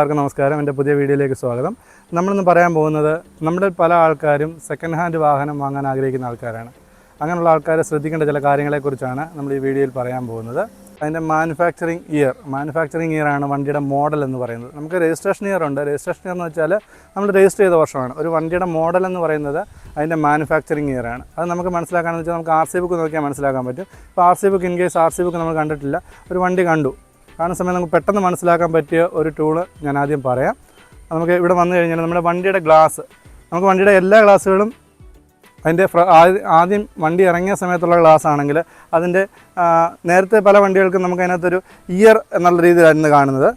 എല്ലാവർക്കും നമസ്കാരം. എന്റെ പുതിയ വീഡിയോയിലേക്ക് സ്വാഗതം. നമ്മളിന്ന് പറയാൻ പോകുന്നത് നമ്മുടെ പല ആൾക്കാരും സെക്കൻഡ് ഹാൻഡ് വാഹനം വാങ്ങാൻ ആഗ്രഹിക്കുന്ന ആൾക്കാരാണ്. അങ്ങനെയുള്ള ആൾക്കാരെ ശ്രദ്ധിക്കേണ്ട ചില കാര്യങ്ങളെക്കുറിച്ചാണ് നമ്മൾ ഈ വീഡിയോയിൽ പറയാൻ പോകുന്നത്. അതിന്റെ മാനുഫാക്ചറിങ് ഇയർ മാനുഫാക്ചറിങ് ഇയർ ആണ് വണ്ടിയുടെ മോഡൽ എന്ന് പറയുന്നത്. നമുക്ക് രജിസ്ട്രേഷൻ ഇയർ ഉണ്ട്. രജിസ്ട്രേഷൻ ഇയർ എന്ന് വെച്ചാൽ നമ്മൾ രജിസ്റ്റർ ചെയ്ത വർഷമാണ്. ഒരു വണ്ടിയുടെ മോഡൽ എന്ന് പറയുന്നത് അതിന്റെ മാനുഫാക്ചറിങ് ഇയർ ആണ്. അത് നമുക്ക് മനസ്സിലാക്കാമെന്ന് വെച്ചാൽ നമുക്ക് ആർ സി ബുക്ക് നോക്കിയാൽ മനസ്സിലാക്കാൻ പറ്റും. ഇപ്പോൾ R C book in case R C book നമ്മൾ കണ്ടിട്ടില്ല. ഒരു വണ്ടി കണ്ടു. കാണുന്ന സമയം നമുക്ക് പെട്ടെന്ന് മനസ്സിലാക്കാൻ പറ്റിയ ഒരു ടൂൾ ഞാൻ ആദ്യം പറയാം. നമുക്ക് ഇവിടെ വന്നു കഴിഞ്ഞാൽ നമ്മുടെ വണ്ടിയുടെ ഗ്ലാസ് നമുക്ക് വണ്ടിയുടെ എല്ലാ ഗ്ലാസ്സുകളും അതിന്റെ ആദ്യം വണ്ടി ഇറങ്ങിയ സമയത്തുള്ള ഗ്ലാസ് ആണെങ്കിൽ അതിന്റെ നേരത്തെ പല വണ്ടികൾക്കും നമുക്ക് അതിനകത്തൊരു ഇയർ എന്നുള്ള രീതിയിലായിരുന്നു കാണുന്നത്.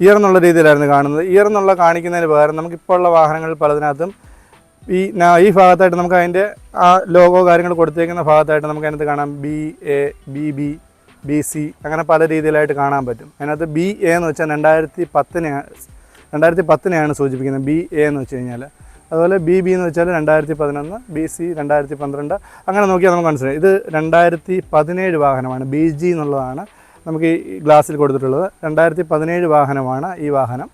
ഇയർ എന്നുള്ള രീതിയിലായിരുന്നു കാണുന്നത്. ഇയർ എന്നുള്ള കാണിക്കുന്നതിന് പകരം നമുക്കിപ്പോൾ ഉള്ള വാഹനങ്ങളിൽ പലതിനകത്തും ഈ ഈ ഭാഗത്തായിട്ട് നമുക്ക് അതിന്റെ ആ ലോഗോ കാര്യങ്ങൾ കൊടുത്തേക്കുന്ന ഭാഗത്തായിട്ട് നമുക്ക് അതിനകത്ത് കാണാം. B A B B B C അങ്ങനെ പല രീതിയിലായിട്ട് കാണാൻ പറ്റും. അതിനകത്ത് ബി എ എന്ന് വെച്ചാൽ രണ്ടായിരത്തി പത്തിനെ രണ്ടായിരത്തി പത്തിനെയാണ് സൂചിപ്പിക്കുന്നത്. ബി എ എന്ന് വെച്ച് കഴിഞ്ഞാൽ. അതുപോലെ ബി ബി എന്ന് വെച്ചാൽ രണ്ടായിരത്തി പതിനൊന്ന് ബി സി രണ്ടായിരത്തി പന്ത്രണ്ട്. അങ്ങനെ നോക്കിയാൽ നമുക്ക് മനസ്സിലായി. ഇത് രണ്ടായിരത്തി പതിനേഴ് വാഹനമാണ്. ബി ജി എന്നുള്ളതാണ് നമുക്ക് ഈ ഗ്ലാസ്സിൽ കൊടുത്തിട്ടുള്ളത്. രണ്ടായിരത്തി പതിനേഴ് വാഹനമാണ് ഈ വാഹനം.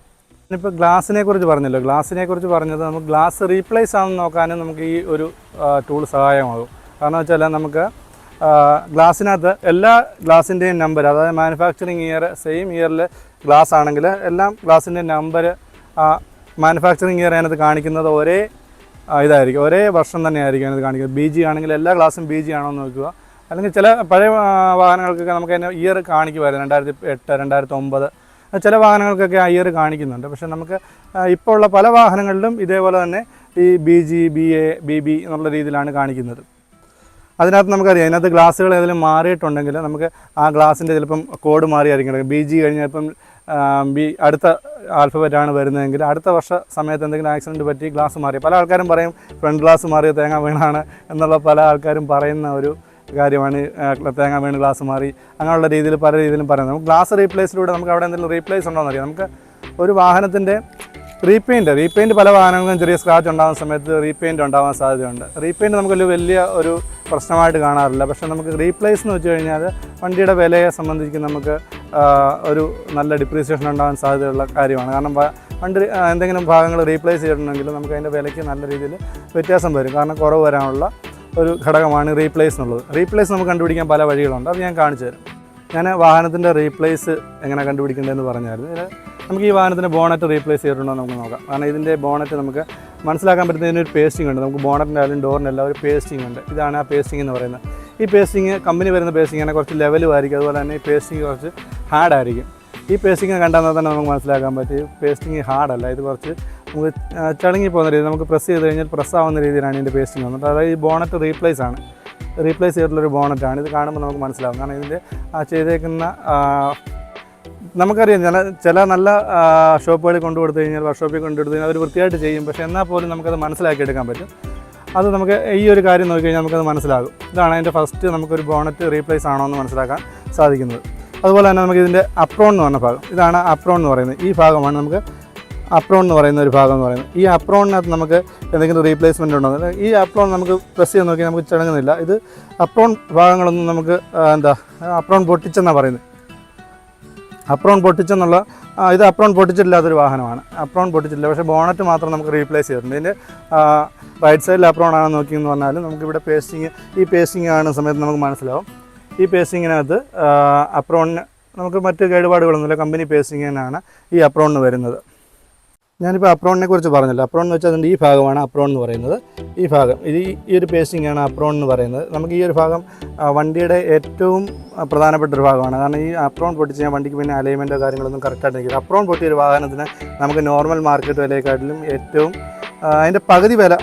ഇപ്പോൾ ഗ്ലാസിനെ കുറിച്ച് പറഞ്ഞല്ലോ. ഗ്ലാസിനെ കുറിച്ച് പറഞ്ഞത് നമുക്ക് ഗ്ലാസ് റീപ്ലേസ് ആണെന്ന് നോക്കാനും നമുക്ക് ഈ ഒരു ടൂൾ സഹായമാകും. കാരണം വെച്ചാൽ നമുക്ക് ഗ്ലാസ്സിനകത്ത് എല്ലാ ഗ്ലാസിന്റെയും നമ്പർ അതായത് മാനുഫാക്ചറിങ് ഇയർ സെയിം ഇയറിൽ ഗ്ലാസ് ആണെങ്കിൽ എല്ലാം ഗ്ലാസിന്റെ നമ്പർ മാനുഫാക്ചറിങ് ഇയർ അതിനകത്ത് കാണിക്കുന്നത് ഒരേ ഇതായിരിക്കും. ഒരേ വർഷം തന്നെയായിരിക്കും അതിനകത്ത് കാണിക്കുന്നത്. ബി ജി ആണെങ്കിൽ എല്ലാ ഗ്ലാസും ബി ജി ആണോ എന്ന് നോക്കുക. അല്ലെങ്കിൽ ചില പഴയ വാഹനങ്ങൾക്കൊക്കെ നമുക്ക് അതിന് ഇയർ കാണിക്കുമായിരുന്നു. രണ്ടായിരത്തി എട്ട് രണ്ടായിരത്തി ഒമ്പത് ചില വാഹനങ്ങൾക്കൊക്കെ ആ ഇയർ കാണിക്കുന്നുണ്ട്. പക്ഷേ നമുക്ക് ഇപ്പോൾ ഉള്ള പല വാഹനങ്ങളിലും ഇതേപോലെ തന്നെ ഈ B G B A B B എന്നുള്ള രീതിയിലാണ് കാണിക്കുന്നത്. അതിനകത്ത് നമുക്കറിയാം അതിനകത്ത് ഗ്ലാസ്സുകൾ ഏതെങ്കിലും മാറിയിട്ടുണ്ടെങ്കിൽ നമുക്ക് ആ ഗ്ലാസിന്റെ ചിലപ്പം കോഡ് മാറിയായിരിക്കും. ബി ജി കഴിഞ്ഞാൽ ഇപ്പം ബി അടുത്ത ആൽഫബറ്റാണ് വരുന്നതെങ്കിൽ അടുത്ത വർഷ സമയത്ത് എന്തെങ്കിലും ആക്സിഡന്റ് പറ്റി ഗ്ലാസ് മാറി പല ആൾക്കാരും പറയും ഫ്രണ്ട് ഗ്ലാസ് മാറിയ തേങ്ങ വീണാണ് എന്നുള്ള പല ആൾക്കാരും പറയുന്ന ഒരു കാര്യമാണ് തേങ്ങ വീണ് ഗ്ലാസ് മാറി അങ്ങനെയുള്ള രീതിയിൽ പല രീതിയിലും പറയുന്നത്. നമുക്ക് ഗ്ലാസ് റീപ്ലേസിലൂടെ നമുക്ക് അവിടെ എന്തെങ്കിലും റീപ്ലേസ് ഉണ്ടോ എന്നറിയാം നമുക്ക് ഒരു വാഹനത്തിന്റെ റീപെയിന്റ് റീപെയിന്റ് പല വാഹനങ്ങളും ചെറിയ സ്ക്രാച്ച് ഉണ്ടാകുന്ന സമയത്ത് റീപെയിന്റ് ഉണ്ടാകാൻ സാധ്യതയുണ്ട്. റീപെയിന്റ് നമുക്കൊരു വലിയ ഒരു പ്രശ്നമായിട്ട് കാണാറില്ല. പക്ഷേ നമുക്ക് റീപ്ലേസ് എന്ന് വെച്ച് കഴിഞ്ഞാൽ വണ്ടിയുടെ വിലയെ സംബന്ധിച്ച് നമുക്ക് ഒരു നല്ല ഡിപ്രീസിയേഷൻ ഉണ്ടാകാൻ സാധ്യതയുള്ള കാര്യമാണ്. കാരണം വണ്ടി എന്തെങ്കിലും ഭാഗങ്ങൾ റീപ്ലേസ് ചെയ്തിട്ടുണ്ടെങ്കിൽ നമുക്ക് അതിന്റെ വിലയ്ക്ക് നല്ല രീതിയിൽ വ്യത്യാസം വരും. കാരണം കുറവ് വരാനുള്ള ഒരു ഘടകമാണ് റീപ്ലേസ് എന്നുള്ളത്. റീപ്ലേസ് നമുക്ക് കണ്ടുപിടിക്കാൻ പല വഴികളുണ്ട്. അത് ഞാൻ കാണിച്ചു തരാം. ഞാൻ വാഹനത്തിന്റെ റീപ്ലേസ് എങ്ങനെ കണ്ടുപിടിക്കേണ്ടതെന്ന് പറഞ്ഞായിരുന്നു. നമുക്ക് ഈ വാഹനത്തിന്റെ ബോണറ്റ് റീപ്ലേസ് ചെയ്തിട്ടുണ്ടോ നമുക്ക് നോക്കാം. കാരണം ഇതിന്റെ ബോണറ്റ് നമുക്ക് മനസ്സിലാക്കാൻ പറ്റുന്ന ഒരു പേസ്റ്റിംഗ് ഉണ്ട്. നമുക്ക് ബോണറ്റിന്റെ ആയാലും ഡോറിന്റെ എല്ലാം ഒരു പേസ്റ്റിംഗ് ഉണ്ട്. ഇതാണ് ആ പേസ്റ്റിംഗ് എന്ന് പറയുന്നത്. ഈ പേസ്റ്റിംഗ് കമ്പനി വരുന്ന പേസ്റ്റിംഗ് ആണ് കുറച്ച് ലെവലും ആയിരിക്കും. അതുപോലെ തന്നെ ഈ പേസ്റ്റിംഗ് കുറച്ച് ഹാർഡ് ആയിരിക്കും. ഈ പേസ്റ്റിംഗ് കണ്ടാൽ തന്നെ നമുക്ക് മനസ്സിലാക്കാൻ പറ്റും. പേസ്റ്റിംഗ് ഹാർഡല്ല ഇത് കുറച്ച് നമുക്ക് ചളുങ്ങി പോകുന്ന രീതി നമുക്ക് പ്രസ് ചെയ്ത് കഴിഞ്ഞാൽ പ്രസ് ആവുന്ന രീതിയിലാണ് ഇതിന്റെ പേസ്റ്റിംഗ് വന്നത്. അതായത് ഈ ബോണറ്റ് റീപ്ലേസ് ആണ്. റീപ്ലേസ് ചെയ്തിട്ടുള്ളൊരു ബോണറ്റാണ്. ഇത് കാണുമ്പോൾ നമുക്ക് മനസ്സിലാവും. കാരണം ഇതിന്റെ ആ ചെയ്തേക്കുന്ന നമുക്കറിയാം ചില ചില നല്ല ഷോപ്പുകളിൽ കൊണ്ടു കൊടുത്തു കഴിഞ്ഞാൽ വർക്ക്ഷോപ്പിൽ കൊണ്ടു കൊടുത്തു കഴിഞ്ഞാൽ അവർ വൃത്തിയായിട്ട് ചെയ്യും. പക്ഷേ എന്നാൽ പോലും നമുക്കത് മനസ്സിലാക്കിയെടുക്കാൻ പറ്റും. അത് നമുക്ക് ഈ ഒരു കാര്യം നോക്കിക്കഴിഞ്ഞാൽ നമുക്കത് മനസ്സിലാകും. ഇതാണ് അതിന്റെ ഫസ്റ്റ് നമുക്കൊരു ബോണറ്റ് റീപ്ലേസ് ആണോ എന്ന് മനസ്സിലാക്കാൻ സാധിക്കുന്നത്. അതുപോലെ തന്നെ നമുക്ക് ഇതിന്റെ അപ്രോൺ എന്ന് പറഞ്ഞ ഭാഗം. ഇതാണ് അപ്രോൺ എന്ന് പറയുന്നത്. ഈ ഭാഗമാണ് നമുക്ക് അപ്രോൺ എന്ന് പറയുന്ന ഒരു ഭാഗം എന്ന് പറയുന്നത്. ഈ അപ്രോണിനകത്ത് നമുക്ക് എന്തെങ്കിലും റീപ്ലേസ്മെന്റ് ഉണ്ടോ? ഈ അപ്രോൺ നമുക്ക് പ്രസ് ചെയ്ത് നോക്കി നമുക്ക് ചിണങ്ങുന്നില്ല. ഇത് അപ്രോൺ ഭാഗങ്ങളൊന്നും നമുക്ക് എന്താ അപ്രോൺ പൊട്ടിച്ചെന്നാണ് പറയുന്നത്. അപ്രോൺ പൊട്ടിച്ചെന്നുള്ള ഇത് അപ്രോൺ പൊട്ടിച്ചിട്ടില്ലാത്തൊരു വാഹനമാണ്. അപ്രോൺ പൊട്ടിച്ചില്ല പക്ഷേ ബോണറ്റ് മാത്രം നമുക്ക് റീപ്ലേസ് ചെയ്തിട്ടുണ്ട്. ഇതിന്റെ റൈറ്റ് സൈഡിൽ അപ്രോൺ ആണെന്ന് നോക്കിയെന്ന് പറഞ്ഞാൽ നമുക്കിവിടെ പേസ്റ്റിങ് ഈ പേസ്റ്റിങ് കാണുന്ന സമയത്ത് നമുക്ക് മനസ്സിലാവും. ഈ പേസ്റ്റിങ്ങിനകത്ത് അപ്രോണിന് നമുക്ക് മറ്റ് കേടുപാടുകളൊന്നുമില്ല. കമ്പനി പേസ്റ്റിങ്ങിനാണ് ഈ അപ്രോണിന് വരുന്നത്. ഞാനിപ്പോൾ അപ്രോണിനെ കുറിച്ച് പറഞ്ഞല്ലോ. അപ്രോൺ എന്ന് വെച്ചാൽ ഈ ഭാഗമാണ് അപ്രോൺ എന്ന് പറയുന്നത്. ഈ ഭാഗം ഇത് ഈ- ഒരു പേസ്റ്റിംഗ് ആണ് അപ്രോൺ എന്ന് പറയുന്നത്. നമുക്ക് ഈ ഒരു ഭാഗം വണ്ടിയുടെ ഏറ്റവും പ്രധാനപ്പെട്ട ഒരു ഭാഗമാണ്. കാരണം ഈ അപ്രോൺ പൊട്ടിച്ച് ഞാൻ വണ്ടിക്ക് പിന്നെ അലൈൻമെന്റോ കാര്യങ്ങളൊന്നും കറക്റ്റായിട്ട് നിൽക്കില്ല. അപ്രോൺ പൊട്ടിയ ഒരു വാഹനത്തിന് നമുക്ക് നോർമൽ മാർക്കറ്റ് വിലയെക്കാട്ടിലും ഏറ്റവും അതിന്റെ പകുതി വില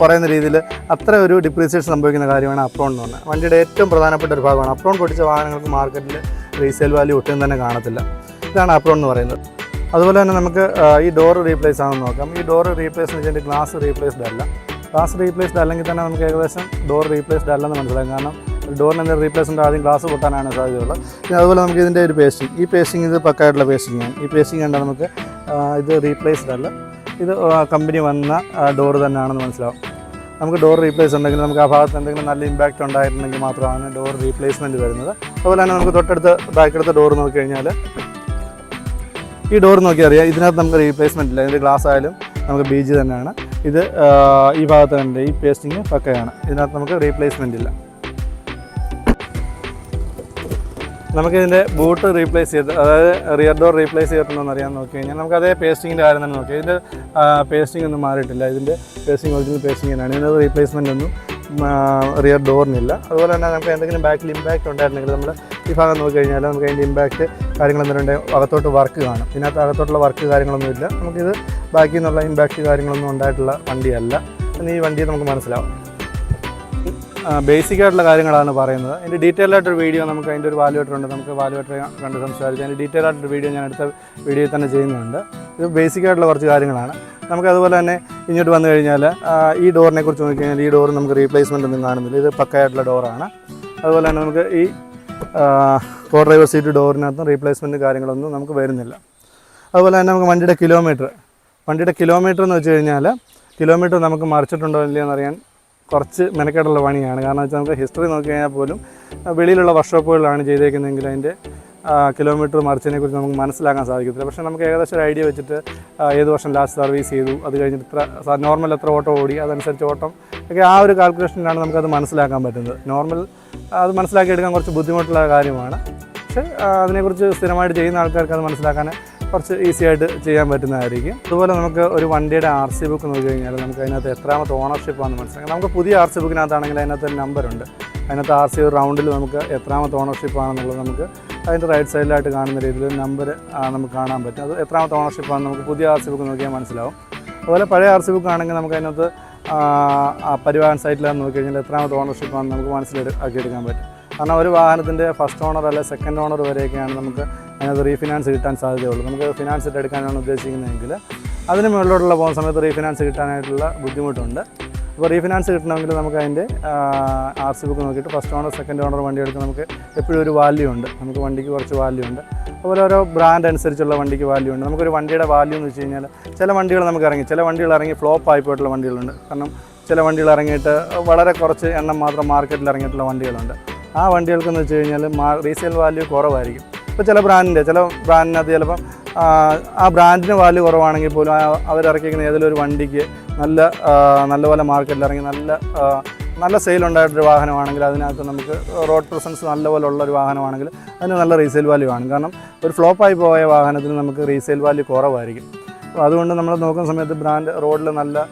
കുറയുന്ന രീതിയിൽ അത്ര ഒരു ഡിപ്രീസിയേഷൻ സംഭവിക്കുന്ന കാര്യമാണ് അപ്രോൺ എന്ന് പറഞ്ഞാൽ. വണ്ടിയുടെ ഏറ്റവും പ്രധാനപ്പെട്ട ഒരു ഭാഗമാണ്. അപ്രോൺ പൊട്ടിച്ച വാഹനങ്ങൾക്ക് മാർക്കറ്റിൽ റീസെയിൽ വാല്യൂ ഒട്ടും തന്നെ കാണത്തില്ല. ഇതാണ് അപ്രോൺ എന്ന് പറയുന്നത്. അതുപോലെ തന്നെ നമുക്ക് ഈ ഡോർ റീപ്ലേസ് ആണെന്ന് നോക്കാം. ഈ ഡോർ റീപ്ലേസ് എന്ന് വെച്ചാൽ ഗ്ലാസ് റീപ്ലേസ്ഡ് അല്ല. ഗ്ലാസ് റീപ്ലേസ്ഡ് അല്ലെങ്കിൽ തന്നെ നമുക്ക് ഏകദേശം ഡോർ റീപ്ലേസ്ഡ് അല്ലെന്ന് മനസ്സിലാക്കാം. കാരണം ഡോറിന് എന്തെങ്കിലും റീപ്ലേസ്മെന്റ് ആദ്യം ഗ്ലാസ് പൊട്ടാനാണ് സാധ്യതയുള്ളത്. പിന്നെ അതുപോലെ നമുക്ക് ഇതിന്റെ ഒരു പേസ്റ്റിംഗ് ഈ പേസ്റ്റിംഗ് ഇത് പക്കായിട്ടുള്ള പേസ്റ്റിംഗ് ആണ്. ഈ പേസ്റ്റിംഗ് കണ്ടാൽ നമുക്ക് ഇത് റീപ്ലേസ്ഡ് അല്ല. ഇത് കമ്പനി വന്ന ഡോർ തന്നെയാണെന്ന് മനസ്സിലാവും. നമുക്ക് ഡോർ റീപ്ലേസ് ഉണ്ടെങ്കിൽ നമുക്ക് ആ ഭാഗത്ത് എന്തെങ്കിലും നല്ല ഇമ്പാക്റ്റ് ഉണ്ടായിട്ടുണ്ടെങ്കിൽ മാത്രമാണ് ഡോർ റീപ്ലേസ്മെന്റ് വരുന്നത്. അതുപോലെ തന്നെ നമുക്ക് തൊട്ടടുത്ത് ബാക്കെടുത്ത ഡോർ നോക്കിക്കഴിഞ്ഞാൽ ഈ ഡോർ നോക്കി അറിയാം ഇതിനകത്ത് നമുക്ക് റീപ്ലേസ്മെന്റ് ഇല്ല. ഇതിന്റെ ഗ്ലാസ് ആയാലും നമുക്ക് ബീജ് തന്നെയാണ്. ഇത് ഈ ഭാഗത്ത് തന്നെ ഈ പേസ്റ്റിങ് പക്കയാണ്. ഇതിനകത്ത് നമുക്ക് റീപ്ലേസ്മെന്റ് ഇല്ല. നമുക്ക് ഇതിന്റെ ബൂട്ട് റീപ്ലേസ് ചെയ്ത് അതായത് റിയർ ഡോർ റീപ്ലേസ് ചെയ്തിട്ടുണ്ടോ എന്ന് അറിയാൻ നോക്കി കഴിഞ്ഞാൽ നമുക്ക് അതേ പേസ്റ്റിങ്ങിന്റെ കാര്യം തന്നെ നോക്കി. ഇതിന്റെ പേസ്റ്റിംഗ് ഒന്നും മാറിയിട്ടില്ല. ഇതിന്റെ പേസ്റ്റിംഗ് ഒറിജിനൽ പേസ്റ്റിംഗ് തന്നെയാണ്. ഇതിനകത്ത് റീപ്ലേസ്മെന്റ് ഒന്നും റിയർ ഡോറിനില്ല അതുപോലെ തന്നെ നമുക്ക് എന്തെങ്കിലും ബാക്കിൽ ഇമ്പാക്റ്റ് ഉണ്ടായിരുന്നെങ്കിൽ നമ്മൾ ഈ ഭാഗം നോക്കി കഴിഞ്ഞാൽ നമുക്ക് അതിന്റെ ഇമ്പാക്റ്റ് കാര്യങ്ങൾ എന്തെങ്കിലും അകത്തോട്ട് വർക്ക് കാണും. ഇതിനകത്ത് അകത്തോട്ടുള്ള വർക്ക് കാര്യങ്ങളൊന്നുമില്ല നമുക്കിത് ബാക്കിൽ നിന്നുള്ള ഇമ്പാക്റ്റ് കാര്യങ്ങളൊന്നും ഉണ്ടായിട്ടുള്ള വണ്ടിയല്ല. എന്ന് ഈ വണ്ടി നമുക്ക് മനസ്സിലാവും. ബേസിക് ആയിട്ടുള്ള കാര്യങ്ങളാണ് പറയുന്നത്. അതിന്റെ ഡീറ്റെയിൽ ആയിട്ടൊരു വീഡിയോ നമുക്ക് അതിന്റെ ഒരു വാലുവേറ്റർ ഉണ്ട്. നമുക്ക് വാലുവേറ്റർ കണ്ട് സംസാരിച്ച് അതിന്റെ ഡീറ്റെയിൽ ആയിട്ടൊരു വീഡിയോ ഞാൻ അടുത്ത വീഡിയോയിൽ തന്നെ ചെയ്യുന്നുണ്ട്. ഇത് ബേസിക് ആയിട്ടുള്ള കുറച്ച് കാര്യങ്ങളാണ്. നമുക്ക് അതുപോലെ തന്നെ ഇങ്ങോട്ട് വന്നു കഴിഞ്ഞാൽ ഈ ഡോറിനെ കുറിച്ച് നോക്കിക്കഴിഞ്ഞാൽ ഈ ഡോർ നമുക്ക് റീപ്ലേസ്മെന്റ് ഒന്നും കാണുന്നില്ല. ഇത് പക്കയായിട്ടുള്ള ഡോറാണ് അതുപോലെ തന്നെ നമുക്ക് ഈ കോ ഡ്രൈവർ സീറ്റ് ഡോറിനകത്തും റീപ്ലേസ്മെന്റ് കാര്യങ്ങളൊന്നും നമുക്ക് വരുന്നില്ല. അതുപോലെ തന്നെ നമുക്ക് വണ്ടിയുടെ കിലോമീറ്റർ വണ്ടിയുടെ കിലോമീറ്റർ എന്ന് വെച്ച് കഴിഞ്ഞാൽ കിലോമീറ്റർ നമുക്ക് മറിച്ചിട്ടുണ്ടോ ഇല്ലയോ എന്നറിയാൻ കുറച്ച് മെനക്കേടുള്ള പണിയാണ്. കാരണം വെച്ചാൽ നമുക്ക് ഹിസ്റ്ററി നോക്കി കഴിഞ്ഞാൽ പോലും വെളിയിലുള്ള വർക്ക്ഷോപ്പുകളിലാണ് ചെയ്തേക്കുന്നതെങ്കിൽ അതിന്റെ കിലോമീറ്റർ മറിച്ചതിനെ കുറിച്ച് നമുക്ക് മനസ്സിലാക്കാൻ സാധിക്കത്തില്ല. പക്ഷേ നമുക്ക് ഏകദേശം ഒരു ഐഡിയ വെച്ചിട്ട് ഏത് വർഷം ലാസ്റ്റ് സർവീസ് ചെയ്തു. അത് കഴിഞ്ഞിട്ട് ഇത്ര നോർമൽ എത്ര ഓട്ടോ ഓടി അതനുസരിച്ച് ഓട്ടം ഒക്കെ ആ ഒരു കാൽക്കുലേഷനിലാണ് നമുക്കത് മനസ്സിലാക്കാൻ പറ്റുന്നത്. നോർമൽ അത് മനസ്സിലാക്കിയെടുക്കാൻ കുറച്ച് ബുദ്ധിമുട്ടുള്ള കാര്യമാണ്. പക്ഷേ അതിനെക്കുറിച്ച് സ്ഥിരമായിട്ട് ചെയ്യുന്ന ആൾക്കാർക്ക് അത് മനസ്സിലാക്കാൻ കുറച്ച് ഈസി ആയിട്ട് ചെയ്യാൻ പറ്റുന്നതായിരിക്കും. അതുപോലെ നമുക്ക് ഒരു വണ്ടിയുടെ ആർ സി ബുക്ക് നോക്കി കഴിഞ്ഞാൽ നമുക്ക് അതിനകത്ത് എത്രാമത്തെ ഓണർഷിപ്പ് ആണെന്ന് മനസ്സിലാക്കാം. നമുക്ക് പുതിയ ആർ സി ബുക്കിനകത്താണെങ്കിൽ അതിനകത്ത് ഒരു നമ്പറുണ്ട് അതിനകത്ത് ആർ സി റൗണ്ടിൽ നമുക്ക് എത്രാമത്തെ ഓണർഷിപ്പ് ആണെന്നുള്ളത് നമുക്ക് അതിന്റെ റൈറ്റ് സൈഡിലായിട്ട് കാണുന്ന രീതിയിൽ നമ്പർ നമുക്ക് കാണാൻ പറ്റും. അത് എത്രാമത്തെ ഓണർഷിപ്പ് ആണെന്ന് നമുക്ക് പുതിയ ആർ സി ബുക്ക് നോക്കിയാൽ മനസ്സിലാവും. അതുപോലെ പഴയ ആർ സി ബുക്ക് ആണെങ്കിൽ നമുക്ക് അതിനകത്ത് പരിവാഹൻ സൈറ്റിലാണ് നോക്കി കഴിഞ്ഞാൽ എത്രാമത്തെ ആണ് നമുക്ക് മനസ്സിലാക്കി എടുക്കാൻ പറ്റും. കാരണം ഒരു വാഹനത്തിന്റെ ഫസ്റ്റ് ഓണർ അല്ലെ സെക്കൻഡ് ഓണർ വരെയൊക്കെയാണ് നമുക്ക് അതിനകത്ത് റീഫിനാൻസ് കിട്ടാൻ സാധ്യതയുള്ളൂ. നമുക്ക് ഫിനാൻസ് ഇട്ട് എടുക്കാനാണ് ഉദ്ദേശിക്കുന്നതെങ്കിൽ അതിന് മുകളിലോട്ടുള്ള പോകുന്ന സമയത്ത് റീഫിനാൻസ് കിട്ടാനായിട്ടുള്ള ബുദ്ധിമുട്ടുണ്ട്. അപ്പോൾ റീഫിനാൻസ് കിട്ടണമെങ്കിൽ നമുക്ക് അതിന്റെ ആർ സി ബുക്ക് നോക്കിയിട്ട് ഫസ്റ്റ് ഓണർ സെക്കൻഡ് ഓണർ വണ്ടി എടുക്കാൻ നമുക്ക് എപ്പോഴും ഒരു വാല്യൂ ഉണ്ട്. നമുക്ക് വണ്ടിക്ക് കുറച്ച് വാല്യൂ ഉണ്ട്. അതുപോലെ ഓരോ ബ്രാൻഡ് അനുസരിച്ചുള്ള വണ്ടിക്ക് വാല്യൂ ഉണ്ട്. നമുക്കൊരു വണ്ടിയുടെ വാല്യൂ എന്ന് വെച്ച് കഴിഞ്ഞാൽ ചില വണ്ടികൾ നമുക്ക് ഇറങ്ങി ചില വണ്ടികൾ ഇറങ്ങി ഫ്ലോപ്പ് ആയി പോയിട്ടുള്ള വണ്ടികളുണ്ട്. കാരണം ചില വണ്ടികൾ ഇറങ്ങിയിട്ട് വളരെ കുറച്ച് എണ്ണം മാത്രം മാർക്കറ്റിൽ ഇറങ്ങിയിട്ടുള്ള വണ്ടികളുണ്ട്. ആ വണ്ടികൾക്കെന്ന് വെച്ച് കഴിഞ്ഞാൽ റീസെയിൽ വാല്യൂ കുറവായിരിക്കും. ഇപ്പോൾ ചില ബ്രാൻഡിന്റെ ചില ബ്രാൻഡിനകത്ത് ചിലപ്പം ആ, ബ്രാൻഡിന് വാല്യൂ കുറവാണെങ്കിൽ പോലും അവരിറക്കിയിരിക്കുന്ന ഏതെങ്കിലും ഒരു വണ്ടിക്ക് നല്ല നല്ലപോലെ മാർക്കറ്റിൽ ഇറങ്ങി നല്ല നല്ല സെയിൽ ഉണ്ടായിട്ടൊരു വാഹനമാണെങ്കിൽ അതിനകത്ത് നമുക്ക് റോഡ് പ്രസൻസ് നല്ലപോലെ ഉള്ള ഒരു വാഹനമാണെങ്കിൽ അതിന് നല്ല റീസെയിൽ വാല്യൂ ആണ്. കാരണം ഒരു ഫ്ലോപ്പായി പോയ വാഹനത്തിന് നമുക്ക് റീസെയിൽ വാല്യൂ കുറവായിരിക്കും. അപ്പോൾ അതുകൊണ്ട് നമ്മൾ നോക്കുന്ന സമയത്ത് ബ്രാൻഡ് റോഡിൽ നല്ല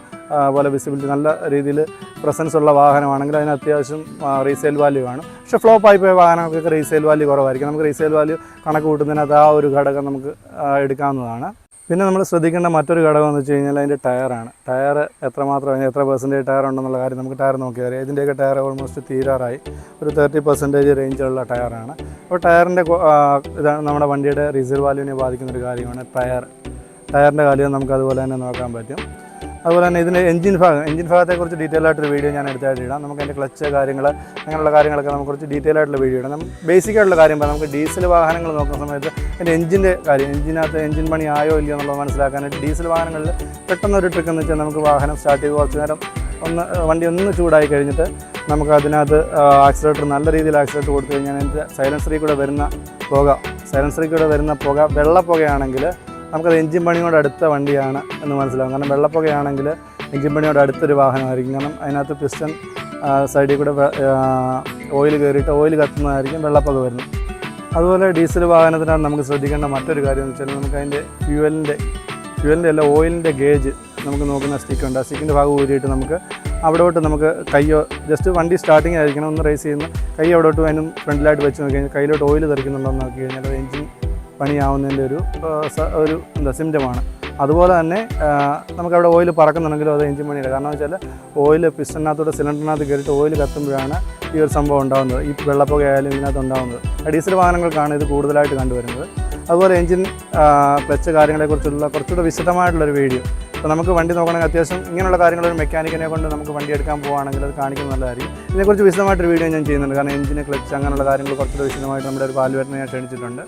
പോലെ വിസിബിലിറ്റി നല്ല രീതിയിൽ പ്രസൻസ് ഉള്ള വാഹനമാണെങ്കിൽ അതിന് അത്യാവശ്യം റീസെയിൽ വാല്യൂ ആണ്. പക്ഷേ ഫ്ലോപ്പായി പോയ വാഹനങ്ങൾക്ക് റീസെയിൽ വാല്യൂ കുറവായിരിക്കും. നമുക്ക് റീസെയിൽ വാല്യൂ കണക്ക് കൂട്ടുന്നതിനകത്ത് ആ ഒരു ഘടകം നമുക്ക് എടുക്കാവുന്നതാണ്. പിന്നെ നമ്മൾ ശ്രദ്ധിക്കേണ്ട മറ്റൊരു ഘടകം എന്ന് വെച്ച് കഴിഞ്ഞാൽ അതിന്റെ ടയറാണ്. ടയർ എത്രമാത്രം എത്ര പെർസെന്റേജ് ടയർ ഉണ്ടെന്നുള്ള കാര്യം നമുക്ക് ടയർ നോക്കിയാൽ ഇതിന്റെയൊക്കെ ടയർ ഓൾമോസ്റ്റ് തീരാറായി. ഒരു തേർട്ടി പെർസെന്റേജ് റേഞ്ചുള്ള ടയറാണ്. അപ്പോൾ ടയറിന്റെ ഇതാണ് നമ്മുടെ വണ്ടിയുടെ റീസെയിൽ വാല്യൂവിനെ ബാധിക്കുന്ന ഒരു കാര്യമാണ് ടയർ. ടയറിന്റെ കാര്യം നമുക്ക് അതുപോലെ തന്നെ നോക്കാൻ പറ്റും. അതുപോലെ തന്നെ ഇതിന്റെ എഞ്ചിൻ ഭാഗം എഞ്ചിൻ ഭാഗത്തെക്കുറിച്ച് ഡീറ്റെയിൽ ആയിട്ടൊരു വീഡിയോ ഞാൻ എടുത്തായിട്ട് ഇടാം. നമുക്ക് അതിന്റെ ക്ലച്ച് കാര്യങ്ങൾ അങ്ങനെയുള്ള കാര്യങ്ങളൊക്കെ നമുക്ക് കുറച്ച് ഡീറ്റെയിൽ ആയിട്ടുള്ള വീഡിയോ ഇടാം. ബേസിക് ആയിട്ടുള്ള കാര്യം പറയാം. നമുക്ക് ഡീസൽ വാഹനങ്ങൾ നോക്കുന്ന സമയത്ത് അതിന്റെ എഞ്ചിന്റെ കാര്യം എഞ്ചിനകത്ത് എഞ്ചിൻ പണി ആയോ ഇല്ലയോ എന്നുള്ളത് മനസ്സിലാക്കാനായിട്ട് ഡീസൽ വാഹനങ്ങളിൽ പെട്ടെന്ന് ഒരു ട്രിക്ക് എന്ന് വെച്ചാൽ നമുക്ക് വാഹനം സ്റ്റാർട്ട് ചെയ്ത് കുറച്ച് നേരം ഒന്ന് വണ്ടി ഒന്ന് ചൂടായി കഴിഞ്ഞിട്ട് നമുക്ക് അതിനകത്ത് ആക്സിലേറ്റർ നല്ല രീതിയിൽ ആക്സിലേറ്റർ കൊടുത്തു കഴിഞ്ഞാൽ അതിന്റെ സൈലൻസറിൽ കൂടെ വരുന്ന പുക സൈലൻസറിൽ കൂടെ വരുന്ന പുക വെള്ളപ്പുകയാണെങ്കിൽ നമുക്കത് എഞ്ചിൻ പണിയോട് അടുത്ത വണ്ടിയാണ് എന്ന് മനസ്സിലാവും. കാരണം വെള്ളപ്പുകയാണെങ്കിൽ എഞ്ചിൻ പണിയോട് അടുത്തൊരു വാഹനമായിരിക്കും. കാരണം അതിനകത്ത് പിസ്റ്റൺ സൈഡിൽ കൂടെ ഓയിൽ കയറിയിട്ട് ഓയിൽ കത്തുന്നതായിരിക്കും വെള്ളപ്പൊക്കെ വരുന്നത്. അതുപോലെ ഡീസൽ വാഹനത്തിനാണ് നമുക്ക് ശ്രദ്ധിക്കേണ്ട മറ്റൊരു കാര്യം എന്ന് വെച്ചാൽ നമുക്ക് അതിന്റെ ഫ്യൂവലിന്റെ ഫ്യൂവലിന്റെ അല്ല ഓയിലിന്റെ ഗേജ് നമുക്ക് നോക്കുന്ന സ്റ്റിക്കുണ്ട് ആ സ്റ്റിക്കിന്റെ ഭാഗം ഊരിയിട്ട് നമുക്ക് അവിടോട്ട് നമുക്ക് കയ്യോ ജസ്റ്റ് വണ്ടി സ്റ്റാർട്ടിങ് ആയിരിക്കണം ഒന്ന് റേസ് ചെയ്യുന്ന. കൈ അവിടോട്ട് അതിനും ഫ്രണ്ടിലായിട്ട് വെച്ച് നോക്കി കഴിഞ്ഞാൽ കയ്യിലോട്ട് ഓയിൽ തെറിക്കുന്നുണ്ടോ എന്ന് നോക്കി കഴിഞ്ഞാൽ എഞ്ചിൻ പണിയാവുന്നതിന്റെ ഒരു ഒരു എന്താ സിംറ്റമാണ്. അതുപോലെ തന്നെ നമുക്കവിടെ ഓയിൽ പറക്കുന്നുണ്ടെങ്കിലും അത് എഞ്ചിൻ പണിയുടെ കാരണം വെച്ചാൽ ഓയിൽ പിസ്റ്റനകത്തോടെ സിലിണ്ടറിനകത്ത് കയറിയിട്ട് ഓയിൽ കത്തുമ്പോഴാണ് ഈ ഒരു സംഭവം ഉണ്ടാകുന്നത് ഈ വെള്ളപ്പുകയായാലും ഇതിനകത്ത് ഉണ്ടാകുന്നത് ഡീസൽ വാഹനങ്ങൾക്കാണ് ഇത് കൂടുതലായിട്ട് കണ്ടുവരുന്നത്. അതുപോലെ എഞ്ചിൻ ക്ലച്ച് കാര്യങ്ങളെക്കുറിച്ചുള്ള കുറച്ചുകൂടെ വിശദമായിട്ടുള്ളൊരു വീഡിയോ. അപ്പോൾ നമുക്ക് വണ്ടി നോക്കണമെങ്കിൽ അത്യാവശ്യം ഇങ്ങനെയുള്ള കാര്യങ്ങൾ ഒരു മെക്കാനിക്കിനെ കൊണ്ട് നമുക്ക് വണ്ടി എടുക്കാൻ പോവുകയാണെങ്കിൽ അത് കാണിക്കുന്ന നല്ലതായിരിക്കും ഇതിനെക്കുറിച്ച് വിശദമായിട്ടൊരു വീഡിയോ ഞാൻ ചെയ്യുന്നുണ്ട്. കാരണം എഞ്ചിന് ക്ലച്ച് അങ്ങനെയുള്ള കാര്യങ്ങൾ കുറച്ചുകൂടെ വിശദമായിട്ട് നമ്മുടെ ഒരു പാലുവേറ്റിനെ ഞാൻ ക്ഷണിച്ചിട്ടുണ്ട്.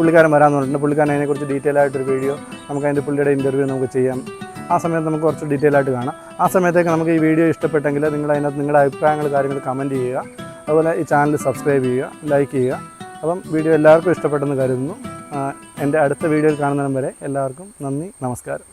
പുള്ളിക്കാരൻ വരാമെന്ന് പറഞ്ഞിട്ടുണ്ട്. പുള്ളിക്കാരൻ അതിനെക്കുറിച്ച് ഡീറ്റെയിൽ ആയിട്ടൊരു വീഡിയോ നമുക്ക് അതിന്റെ പുള്ളിയുടെ ഇന്റർവ്യൂ നമുക്ക് ചെയ്യാം. ആ സമയത്ത് നമുക്ക് കുറച്ച് ഡീറ്റെയിൽ ആയിട്ട് കാണാം. ആ സമയത്തേക്ക് നമുക്ക് ഈ വീഡിയോ ഇഷ്ടപ്പെട്ടെങ്കിൽ നിങ്ങൾ അതിനകത്ത് നിങ്ങളുടെ അഭിപ്രായങ്ങൾ കാര്യങ്ങൾ കമന്റ് ചെയ്യുക. അതുപോലെ ഈ ചാനൽ സബ്സ്ക്രൈബ് ചെയ്യുക ലൈക്ക് ചെയ്യുക. അപ്പം വീഡിയോ എല്ലാവർക്കും ഇഷ്ടപ്പെട്ടെന്ന് കരുതുന്നു. എന്റെ അടുത്ത വീഡിയോയിൽ കാണുന്നതിനും വരെ എല്ലാവർക്കും നന്ദി നമസ്കാരം.